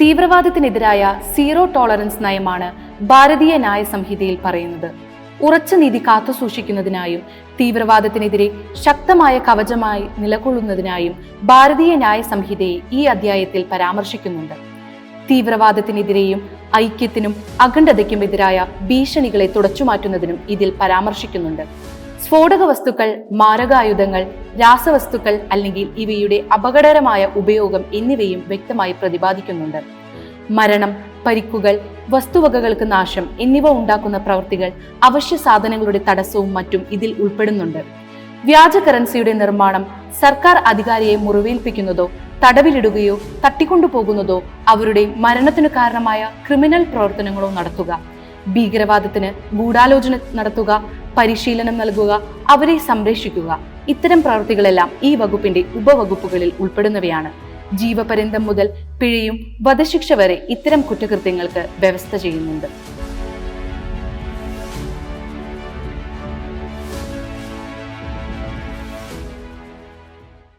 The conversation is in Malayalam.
തീവ്രവാദത്തിനെതിരായ സീറോ ടോളറൻസ് നയമാണ് ഭാരതീയ ന്യായ സംഹിതയിൽ പറയുന്നത്. ഉറച്ച നീതി കാത്തുസൂക്ഷിക്കുന്നതിനായും തീവ്രവാദത്തിനെതിരെ ശക്തമായ കവചമായി നിലകൊള്ളുന്നതിനായും ഭാരതീയ ന്യായ സംഹിതയെ ഈ അധ്യായത്തിൽ പരാമർശിക്കുന്നുണ്ട്. തീവ്രവാദത്തിനെതിരെയും ഐക്യത്തിനും അഖണ്ഡതയ്ക്കും എതിരായ ഭീഷണികളെ തുടച്ചുമാറ്റുന്നതിനും ഇതിൽ പരാമർശിക്കുന്നുണ്ട്. സ്ഫോടക വസ്തുക്കൾ മാരകായുധങ്ങൾ രാസവസ്തുക്കൾ അല്ലെങ്കിൽ ഇവയുടെ അപകടകരമായ ഉപയോഗം എന്നിവയും വ്യക്തമായി പ്രതിപാദിക്കുന്നുണ്ട്. മരണം പരിക്കുകൾ വസ്തുവകകൾക്ക് നാശം എന്നിവ ഉണ്ടാക്കുന്ന പ്രവൃത്തികൾ അവശ്യ സാധനങ്ങളുടെ തടസ്സവും മറ്റും ഇതിൽ ഉൾപ്പെടുന്നുണ്ട്. വ്യാജ കറൻസിയുടെ നിർമ്മാണം സർക്കാർ അധികാരിയെ മുറിവേൽപ്പിക്കുന്നതോ തടവിലിടുകയോ തട്ടിക്കൊണ്ടുപോകുന്നതോ അവരുടെ മരണത്തിനു കാരണമായ ക്രിമിനൽ പ്രവർത്തനങ്ങളോ നടത്തുക. ഭീകരവാദത്തിന് ഗൂഢാലോചന നടത്തുക പരിശീലനം നൽകുക അവരെ സംരക്ഷിക്കുക. ഇത്തരം പ്രവൃത്തികളെല്ലാം ഈ വകുപ്പിന്റെ ഉപവകുപ്പുകളിൽ ഉൾപ്പെടുന്നവയാണ്. ജീവപര്യന്തം മുതൽ പിഴയും വധശിക്ഷ വരെ ഇത്തരം കുറ്റകൃത്യങ്ങൾക്ക് വ്യവസ്ഥ ചെയ്യുന്നുണ്ട്.